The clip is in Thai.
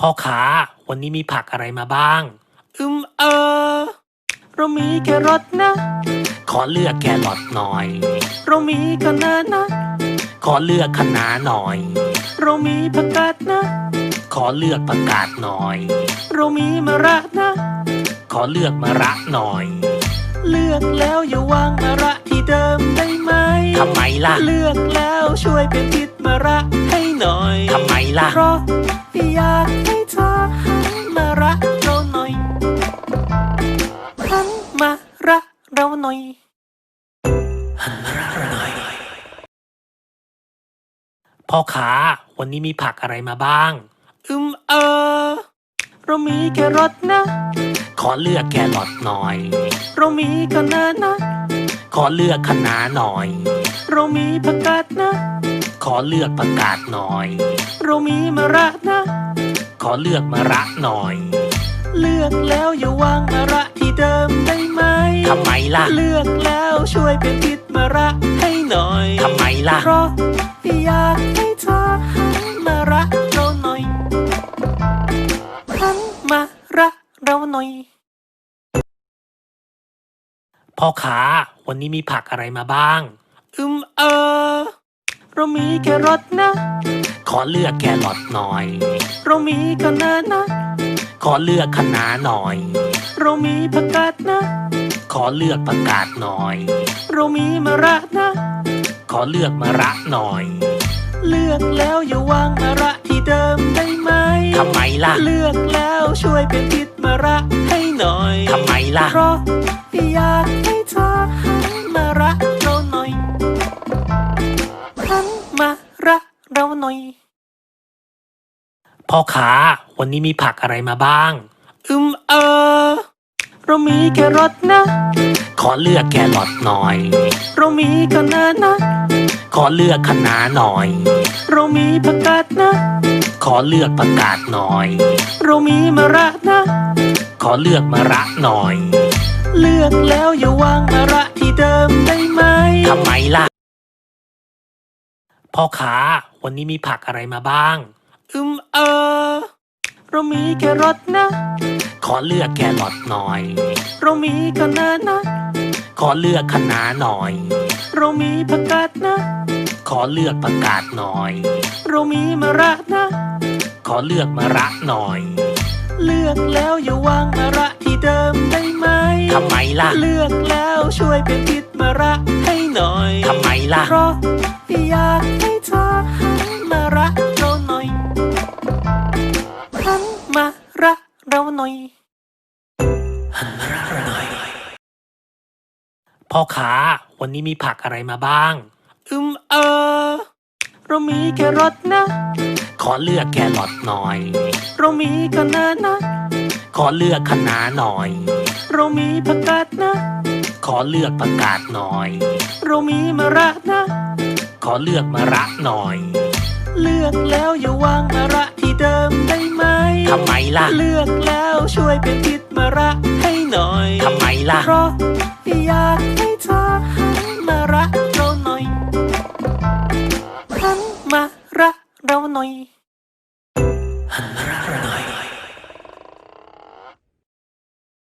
พ่อค้าวันนี้มีผักอะไรมาบ้าง อืมเออ เรามีแครอทนะ ขอเลือกแครอทหน่อย เรามีคะน้านะ ขอเลือกคะน้าหน่อย เรามีผักกาดนะ ขอเลือกผักกาดหน่อย เรามีมะระนะ ขอเลือกมะระหน่อย เลือกแล้วอย่าวางมะระที่เดิมได้ไหมทำไมล่ะ เลือกแล้วช่วยเป็นทิศมะระให้หน่อยทำไมล่ะ เพราะ เราหน่อยหันมารักเราหน่อย พ่อค้าวันนี้มีผักอะไรมาบ้าง อืมเออ เรามีแครอทนะ ขอเลือกแครอทหน่อย เรามีคะน้านะ ขอเลือกคะน้าหน่อย เรามีผักกาดนะ ขอเลือกผักกาดหน่อย เรามีมะระนะ ขอเลือกมะระหน่อย เลือกแล้วอย่าวางมะระ ล่ะ เลือกแล้วช่วยเป็นทิศมะระให้หน่อยทำไมล่ะ เพราะอยากให้เธอหันมารักเราหน่อยหันมารักเราหน่อย พ่อค้าวันนี้มีผักอะไรมาบ้าง อืมเออ เรามีแครอทนะ ขอเลือกแครอทหน่อย เรามีคะน้านะ ขอเลือกคะน้าหน่อย เรามีผักกาดนะ ขอเลือกผักกาดหน่อย เรามีมะระนะ ขอเลือกมะระหน่อย เลือกแล้วอย่าวางมะระที่เดิมได้ไหมทำไมล่ะ เลือกแล้วช่วยเป็นทิศมะระให้หน่อยทำไมล่ะ เพราะอยากให้เธอหันมารักเราหน่อยหันมารักเราหน่อย พ่อค้าวันนี้มีผักอะไรมาบ้าง อืมเออ เรามีแครอทนะ ขอเลือกแครอทหน่อย เรามีคะน้านะ ขอเลือกคะน้าหน่อย เรามีผักกาดนะ ขอเลือกผักกาดหน่อย เรามีมะระนะ ขอเลือกมะระหน่อย เลือกแล้วอย่าวางมะระที่เดิมได้ไหมทำไมล่ะ พ่อค้าวันนี้มีผักอะไรมาบ้าง อืมเออ เรามีแครอทนะ ขอเลือกแครอทหน่อย เรามีคะน้านะ ขอเลือกคะน้าหน่อย เรามีผักกาดนะ ขอเลือกผักกาดหน่อย เรามีมะระนะ ขอเลือกมะระหน่อย เลือกแล้วอย่าวางมะระที่เดิมได้ไหมทำไมล่ะ เลือกแล้วช่วยเป็นทิศมะระให้หน่อยทำไมล่ะ เพราะอยากให้เธอ พ่อค้าวันนี้มีผักอะไรมาบ้าง อืมเออ เรามีแครอทนะ ขอเลือกแครอทหน่อย เรามีคะน้านะ ขอเลือกคะน้าหน่อย เรามีผักกาดนะ ขอเลือกผักกาดหน่อย เรามีมะระนะ ขอเลือกมะระหน่อย เลือกแล้วอย่าวางมะระ ดิมได้ไหมทำไมล่ะ เลือกแล้วช่วยเป็นคิดมารักให้หน่อยทำไมล่ะ เพราะอยากให้เธอหันมารักเราหน่อยหันมารักเราหน่อยหันมารักเราหน่อย